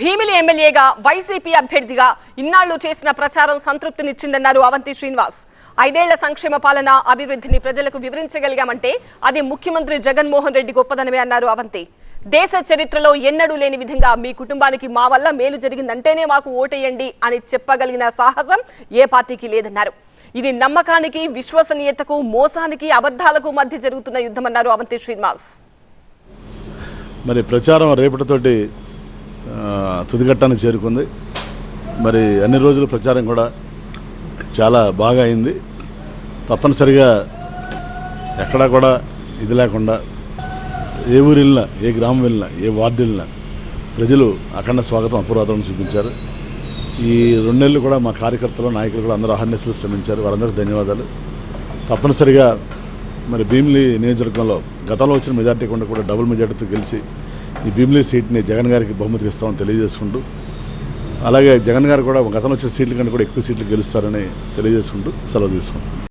భీమిలి ఎమ్మెల్యేగా వైసీపీ అభ్యర్థిగా ఇన్నాళ్ళు చేసిన ప్రచారం సంతృప్తినిచ్చిందన్నారు అవంతి శ్రీనివాస్. ఐదేళ్ళ సంక్షేమ పాలన అభివృద్ధిని ప్రజలకు వివరించగలిగామంటే అది ముఖ్యమంత్రి జగన్మోహన్ రెడ్డి గొప్పదనమే అన్నారు అవంతి. దేశ చరిత్రలో ఎన్నడూ లేని విధంగా మీ కుటుంబానికి మా వల్ల మేలు జరిగిందంటేనే మాకు ఓటేయండి అని చెప్పగలిగిన సాహసం ఏ పార్టీకి లేదన్నారు. ఇది నమ్మకానికి విశ్వసనీయతకు మోసానికి అబద్ధాలకు మధ్య జరుగుతున్న యుద్ధమన్నారు అవంతి శ్రీనివాస్. మరి ప్రచారం రేపటితోటి తుదిఘట్టాన్ని చేరుకుంది. మరి అన్ని రోజులు ప్రచారం కూడా చాలా బాగా అయింది. తప్పనిసరిగా ఎక్కడా కూడా ఇది లేకుండా ఏ ఊరు వెళ్ళినా ఏ గ్రామం వెళ్ళినా ఏ వార్డు వెళ్ళినా ప్రజలు అఖండ స్వాగతం అపూర్వతను చూపించారు. ఈ రెండు నెలలు కూడా మా కార్యకర్తలు నాయకులు కూడా అందరూ అహర్నిశలు శ్రమించారు. వారందరికీ ధన్యవాదాలు. తప్పనిసరిగా మరి భీమిలి నియోజకవర్గంలో గతంలో వచ్చిన మెజార్టీ కూడా డబుల్ మెజార్టీతో గెలిచి ఈ భీమిలీ సీట్ని జగన్ గారికి బహుమతి ఇస్తామని తెలియజేసుకుంటూ అలాగే జగన్ గారు కూడా గతంలో వచ్చిన సీట్ల కంటే కూడా ఎక్కువ సీట్లు గెలుస్తారని తెలియజేసుకుంటూ సెలవు తీసుకుంటాం